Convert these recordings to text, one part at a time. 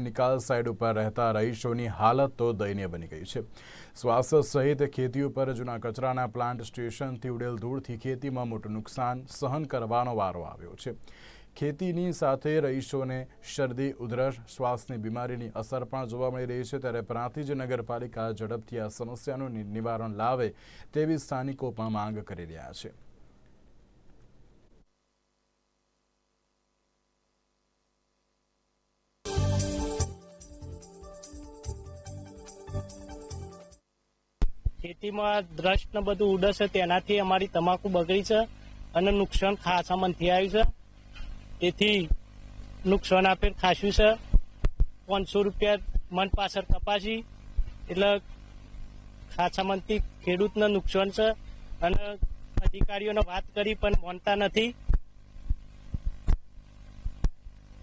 નિકાલ સાઇડ ઉપર રહેતા રહીશોની હાલત તો દયનીય બની ગઈ છે. સ્વાસ્થ્ય સહિત ખેતી ઉપર જૂના કચરાના પ્લાન્ટ સ્ટેશનથી ઉડેલ ધૂળથી ખેતીમાં મોટું નુકસાન સહન કરવાનો વારો આવ્યો છે. ખેતીની સાથે રહીશોને શરદી, ઉધરસ, શ્વાસની બીમારીની અસર પણ જોવા મળી રહી છે. ત્યારે પ્રાંતિજ નગરપાલિકા ઝડપથી આ સમસ્યાનું નિવારણ લાવે તેવી સ્થાનિકો પણ માંગ કરી રહ્યા છે. ખેતીમાં દ્રષ્ટ ને બધું ઉડે છે, તેનાથી અમારી તમાકુ બગડી છે અને નુકસાન ખાસા મનથી આવ્યું છે. તેથી નુકસાન આપેલ ખાસ્યું છે. પાંચસો રૂપિયા મન પાછળ કપાસી, એટલે ખાસા મનથી ખેડૂતને નુકસાન છે અને અધિકારીઓને વાત કરી પણ માનતા નથી.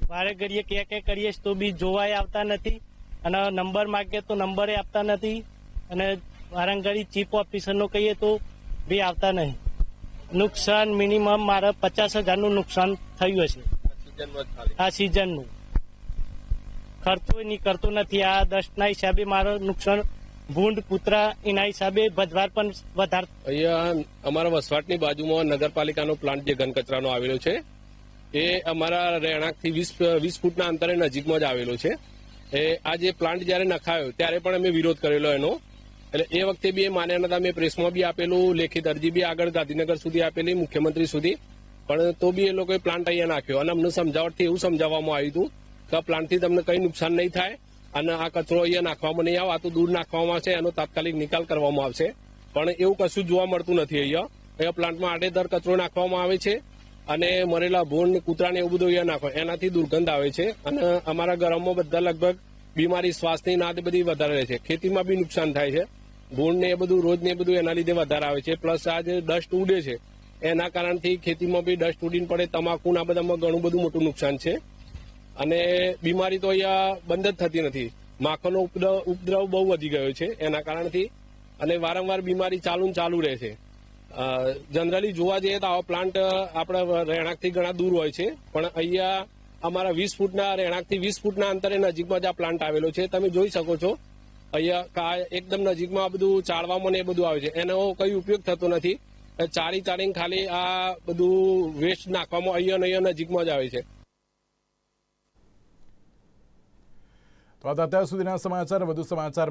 વારે ઘડીએ કે કે કરીએ તો બી જોવાય આવતા નથી અને નંબર માગીએ તો નંબરે આપતા નથી અને વારંગડી ચીફ ઓફિસરનો કહીએ તો બે આવતા નહીં. નુકસાન મિનિમમ મારે પચાસ હજારનું નુકસાન થયું હશે. આ સિઝનનું. ખર્ચો નહીં કરતો નથી. આ દસના હિસાબે મારો નુકસાન ભૂંડ, કૂતરા એના હિસાબે ભજવાર પણ વધારે અહીંયા અમારા વસવાટની બાજુમાં નગરપાલિકાનો પ્લાન્ટ જે ઘન કચરાનો આવેલો છે, એ અમારા રહેણાંકથી વીસ વીસ ફૂટના અંતરે નજીકમાં જ આવેલો છે. એ આ જે પ્લાન્ટ જ્યારે નખાયો, ત્યારે પણ અમે વિરોધ કરેલો એનો. એટલે એ વખતે બી એ માન્યા નતા મેં પ્રેસમાં બી આપેલું, લેખિત અરજી બી આગળ ગાંધીનગર સુધી આપેલી, મુખ્યમંત્રી સુધી. પણ તો બી એ લોકોએ પ્લાન્ટ અહીંયા નાખ્યો. અને અમને સમજાવટથી એવું સમજાવવામાં આવ્યું હતું કે પ્લાન્ટથી તમને કંઈ નુકસાન નહીં થાય અને આ કચરો અહીંયા નાખવામાં નહીં આવે, આ તો દૂર નાખવામાં આવશે એનો તાત્કાલિક નિકાલ કરવામાં આવશે. પણ એવું કશું જોવા મળતું નથી અહીંયા. અહીંયા પ્લાન્ટમાં આડેધર કચરો નાખવામાં આવે છે અને મરેલા ભૂણ કૂતરાને એવું બધું અહીંયા નાખો. એનાથી દુર્ગંધ આવે છે અને અમારા ગરમમાં બધા લગભગ બીમારી, શ્વાસની ના તે બધી વધારે રહે છે. ખેતીમાં બી નુકસાન થાય છે. ભૂંડ ને એ બધું રોજ ને એ બધું એના લીધે વધારે આવે છે. પ્લસ આ જે ડસ્ટ ઉડે છે. એના કારણથી ખેતીમાં બી ડસ્ટ ઉડીને પડે, તમાકુના બધામાં ઘણું બધું મોટું નુકસાન છે. અને બીમારી તો અહીંયા બંધ જ થતી નથી. માખનો ઉપદ્રવ બહુ વધી ગયો છે એના કારણથી. અને વારંવાર બીમારી ચાલુ ચાલુ રહે છે. જનરલી જોવા જઈએ તો આવા પ્લાન્ટ આપણા રહેણાંકથી ઘણા દૂર હોય છે. પણ અહીંયા અમારા વીસ ફૂટના, રહેણાંકથી વીસ ફૂટના અંતરે નજીકમાં જ આ પ્લાન્ટ આવેલો છે. તમે જોઈ શકો છો અહીંયા એકદમ નજીકમાં બધું ચાળવામાં ને એ બધું આવે છે. એનો કઈ ઉપયોગ થતો નથી. ચારી ચારીને ખાલી આ બધું વેસ્ટ નાખવામાં અહીંયા ને અહીંયા નજીકમાં જ આવે છે. તો અત્યાર સુધીના સમાચાર, વધુ સમાચાર